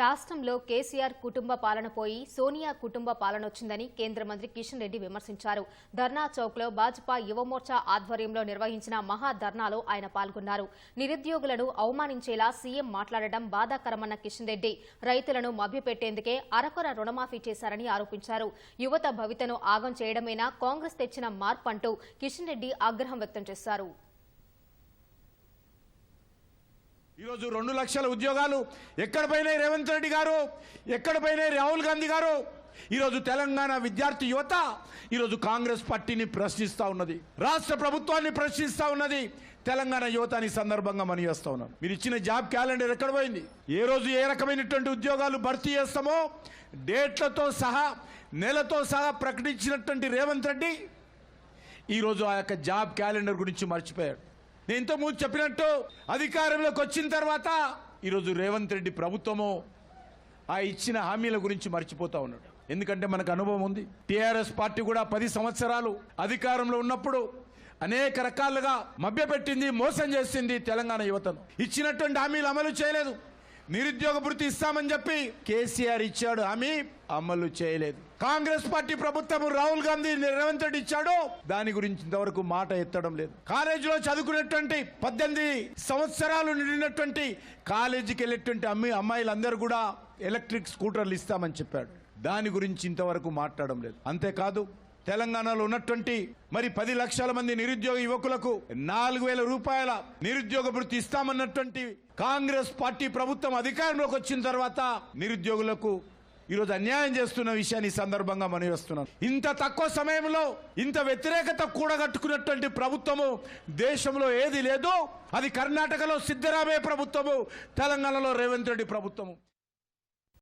రాష్ట్రంలో కేసీఆర్ కుటుంబ పాలన పోయి సోనియా కుటుంబ పాలన వచ్చిందని కేంద్ర మంత్రి కిషన్ రెడ్డి విమర్శించారు. ధర్నా చౌక్లో భాజపా యువమోర్చా ఆధ్వర్యంలో నిర్వహించిన మహా ధర్నాలో ఆయన పాల్గొన్నారు. నిరుద్యోగులను అవమానించేలా సీఎం మాట్లాడడం బాధాకరమన్న కిషన్ రెడ్డి రైతులను మభ్యపెట్టేందుకే అరకొర రుణమాఫీ చేశారని ఆరోపించారు. యువత భవితను ఆగం చేయడమేనా కాంగ్రెస్ తెచ్చిన మార్పు అంటూ కిషన్ రెడ్డి ఆగ్రహం వ్యక్తం చేశారు. ఈరోజు రెండు లక్షల ఉద్యోగాలు. ఎక్కడ పోయినాయి రేవంత్ రెడ్డి గారు? ఎక్కడ పోయినాయి రాహుల్ గాంధీ గారు? ఈరోజు తెలంగాణ విద్యార్థి యువత ఈరోజు కాంగ్రెస్ పార్టీని ప్రశ్నిస్తూ ఉన్నది. రాష్ట్ర ప్రభుత్వాన్ని ప్రశ్నిస్తూ ఉన్నది. తెలంగాణ యువత అని సందర్భంగా మనం చేస్తూ ఉన్నాం. మీరు ఇచ్చిన జాబ్ క్యాలెండర్ ఎక్కడ పోయింది? ఏ రోజు ఏ రకమైనటువంటి ఉద్యోగాలు భర్తీ చేస్తామో డేట్లతో సహా నెలతో సహా ప్రకటించినటువంటి రేవంత్ రెడ్డి ఈరోజు ఆ యొక్క జాబ్ క్యాలెండర్ గురించి మర్చిపోయాడు. నేను ఇంతకుముందు చెప్పినట్టు అధికారంలోకి వచ్చిన తర్వాత ఈరోజు రేవంత్ రెడ్డి ప్రభుత్వము ఆ ఇచ్చిన హామీల గురించి మర్చిపోతా ఉన్నాడు. ఎందుకంటే మనకు అనుభవం ఉంది. టీఆర్ఎస్ పార్టీ కూడా పది సంవత్సరాలు అధికారంలో ఉన్నప్పుడు అనేక రకాలుగా మభ్యపెట్టింది మోసం చేసింది తెలంగాణ యువతను. ఇచ్చినటువంటి హామీలు అమలు చేయలేదు. నిరుద్యోగ భృతి ఇస్తామని చెప్పి కేసీఆర్ ఇచ్చాడు. హామీ అమలు చేయలేదు. కాంగ్రెస్ పార్టీ ప్రభుత్వం రాహుల్ గాంధీ రేవంత్ రెడ్డి ఇచ్చాడు. దాని గురించి ఇంతవరకు మాట ఎత్తడం లేదు. కాలేజీలో చదువుకునేటువంటి పద్దెనిమిది సంవత్సరాలు నిండినటువంటి కాలేజీకి వెళ్ళేటువంటి అమ్మాయి అమ్మాయిలందరూ కూడా ఎలక్ట్రిక్ స్కూటర్లు ఇస్తామని చెప్పాడు. దాని గురించి ఇంతవరకు మాట్లాడడం లేదు. అంతేకాదు తెలంగాణలో ఉన్నటువంటి మరి పది లక్షల మంది నిరుద్యోగ యువకులకు నాలుగు వేల రూపాయల నిరుద్యోగ వృత్తి ఇస్తామన్నటువంటి కాంగ్రెస్ పార్టీ ప్రభుత్వం అధికారంలోకి వచ్చిన తర్వాత నిరుద్యోగులకు ఈరోజు అన్యాయం చేస్తున్న విషయాన్ని ఈ సందర్భంగా మనం వస్తున్నాం ఇంత తక్కువ సమయంలో ఇంత వ్యతిరేకత కూడగట్టుకున్నటువంటి ప్రభుత్వము దేశంలో ఏది లేదు అది కర్ణాటకలో సిద్ధరామయ్య ప్రభుత్వము తెలంగాణలో రేవంత్ రెడ్డి ప్రభుత్వము.